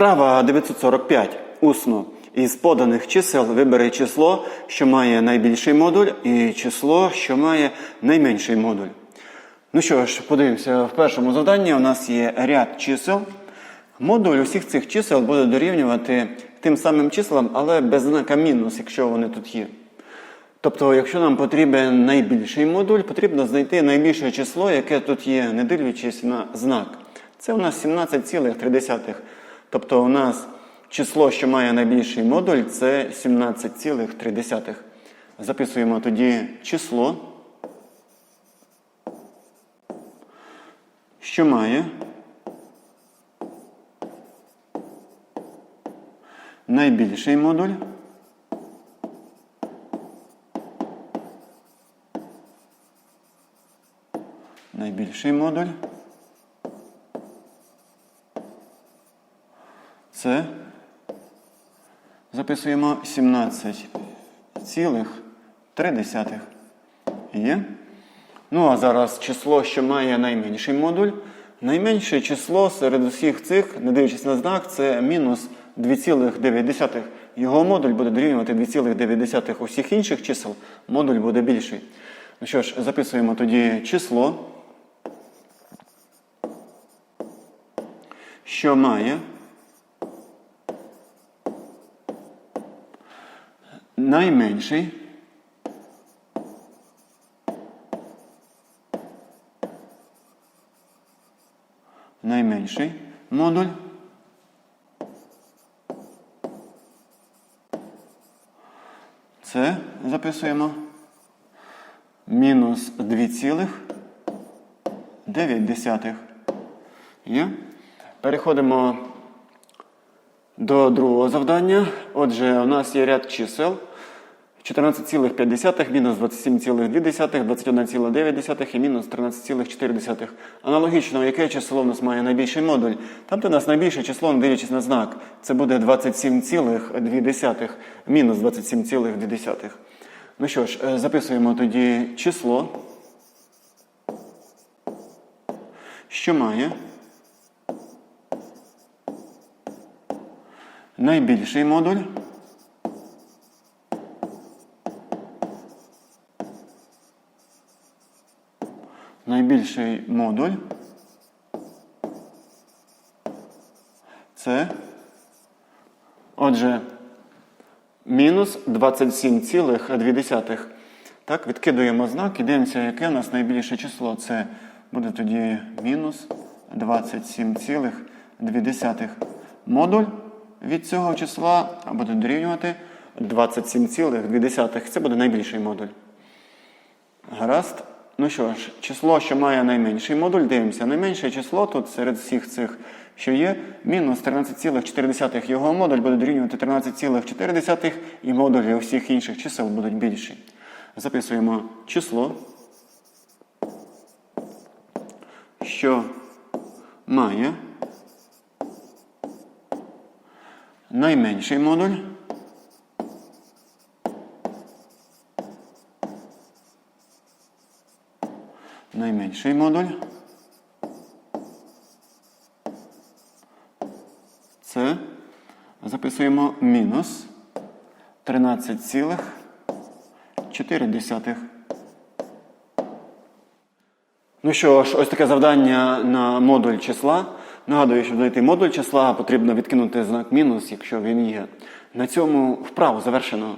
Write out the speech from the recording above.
Вправа 945. Усно. Із поданих чисел вибери число, що має найбільший модуль, і число, що має найменший модуль. Ну що ж, подивимося, в першому завданні у нас є ряд чисел. Модуль усіх цих чисел буде дорівнювати тим самим числам, але без знака мінус, якщо вони тут є. Тобто, якщо нам потрібен найбільший модуль, потрібно знайти найбільше число, яке тут є, не дивлячись на знак. Це у нас 17,3. Тобто у нас число, що має найбільший модуль, це 17,3. Записуємо тоді число, що має найбільший модуль. Найбільший модуль. Це записуємо 17,3. Є. Ну, а зараз число, що має найменший модуль. Найменше число серед усіх цих, не дивлячись на знак, це мінус 2,9. Його модуль буде дорівнювати 2,9 усіх інших чисел, модуль буде більший. Ну що ж, записуємо тоді число, що має найменший найменший модуль. Це записуємо мінус 2,9. Є. Переходимо до другого завдання. Отже, у нас є ряд чисел. 14,5, мінус 27,2, 21,9 і мінус 13,4. Аналогічно, яке число у нас має найбільший модуль? Там, де у нас найбільше число, не дивлячись на знак, це буде 27,2, мінус 27,2. Ну що ж, е, записуємо тоді число, що має найбільший модуль. Найбільший модуль це, отже, мінус 27,2. Так, відкидуємо знак і дивимося, яке у нас найбільше число. Це буде тоді мінус 27,2. Модуль від цього числа буде дорівнювати 27,2. Це буде найбільший модуль. Гаразд. Ну що ж, число, що має найменший модуль, дивимося. Найменше число тут серед всіх цих, що є, мінус 13,4. Його модуль буде дорівнювати 13,4 і модулі усіх інших чисел будуть більші. Записуємо число, що має найменший модуль. Найменший модуль. Це записуємо мінус 13,4. Ну що ж, ось таке завдання на модуль числа. Нагадую, щоб знайти модуль числа, потрібно відкинути знак мінус, якщо він є. На цьому вправу завершено.